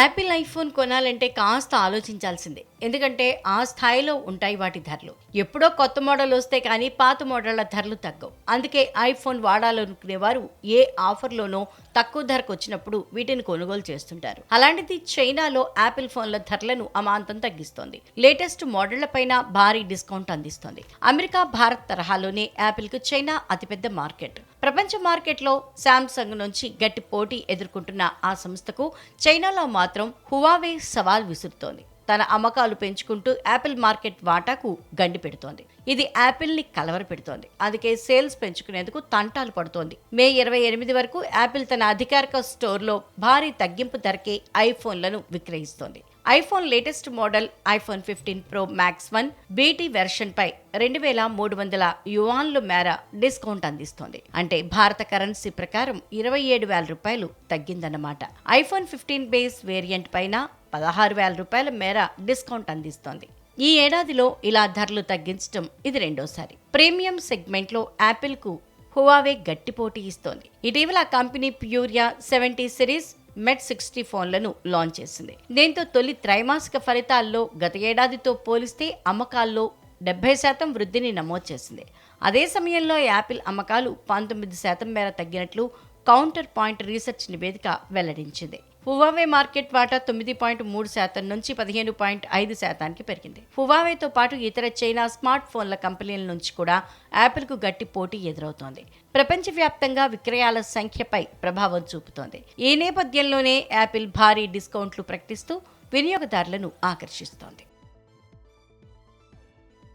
Apple iPhone కొనాలంటే కాస్త ఆలోచించాల్సిందే. ఎందుకంటే ఆ స్థాయిలో ఉంటాయి వాటి ధరలు. ఎప్పుడో కొత్త మోడల్ వస్తే కానీ పాత మోడళ్ళ ధరలు తగ్గవు. అందుకే ఐఫోన్ వాడాలనుకునేవారు ఏ ఆఫర్లోనో తక్కువ ధరకు వచ్చినప్పుడు వీటిని కొనుగోలు చేస్తుంటారు. అలాంటిది చైనాలో యాపిల్ ఫోన్ల ధరలను అమాంతం తగ్గిస్తోంది. లేటెస్ట్ మోడళ్ళ పైన భారీ డిస్కౌంట్ అందిస్తోంది. అమెరికా భారత్ తరహాలోనే యాపిల్కు చైనా అతిపెద్ద మార్కెట్. ప్రపంచ మార్కెట్లో శాంసంగ్ నుంచి గట్టి పోటీ ఎదుర్కొంటున్న ఆ సంస్థకు చైనాలో మాత్రం హువావే సవాల్ విసురుతోంది. తన అమ్మకాలు పెంచుకుంటూ యాపిల్ మార్కెట్ వాటాకు గండి పెడుతోంది. ఇది యాపిల్ని కలవర పెడుతోంది. అందుకే సేల్స్ పెంచుకునేందుకు తంటాలు పడుతోంది. మే ఇరవై ఎనిమిది వరకు యాపిల్ తన అధికారిక స్టోర్లో భారీ తగ్గింపు ధరకే ఐఫోన్లను విక్రయిస్తోంది. IPhone latest model iPhone fifteen pro max one BT version పై రెండు వేల మూడు వందల యువాన్లు మేర డిస్కౌంట్ అందిస్తోంది. అంటే భారత కరెన్సీ ప్రకారం ఇరవై ఏడు వేల రూపాయలు తగ్గిందన్నమాట. ఐఫోన్ ఫిఫ్టీన్ బేస్ వేరియంట్ పైన పదహారు వేల రూపాయల మేర డిస్కౌంట్ అందిస్తోంది. ఈ ఏడాదిలో ఇలా ధరలు తగ్గించడం ఇది రెండోసారి. ప్రీమియం సెగ్మెంట్లో యాపిల్కు హువావే గట్టి పోటీ ఇస్తోంది. ఇటీవల కంపెనీ ప్యూరియా సెవెంటీ సిరీస్ మెట్ సిక్స్టీ ఫోన్లను లాంచ్ చేసింది. దీంతో తొలి త్రైమాసిక ఫలితాల్లో గత ఏడాదితో పోలిస్తే అమ్మకాల్లో డెబ్బై శాతం వృద్ధిని నమోదు చేసింది. అదే సమయంలో యాపిల్ అమ్మకాలు పంతొమ్మిది శాతం మేర తగ్గినట్లు కౌంటర్ పాయింట్ రీసెర్చ్ నివేదిక వెల్లడించింది. హువావే మార్కెట్ వాటా తొమ్మిది పాయింట్ మూడు శాతం నుంచి పదిహేను పాయింట్ ఐదు శాతానికి పెరిగింది. హువావేతో పాటు ఇతర చైనా స్మార్ట్ ఫోన్ల కంపెనీల నుంచి కూడా యాపిల్కు గట్టి పోటీ ఎదురవుతోంది. ప్రపంచవ్యాప్తంగా విక్రయాల సంఖ్యపై ప్రభావం చూపుతోంది. ఈ నేపథ్యంలోనే యాపిల్ భారీ డిస్కౌంట్లు ప్రకటిస్తూ వినియోగదారులను ఆకర్షిస్తోంది.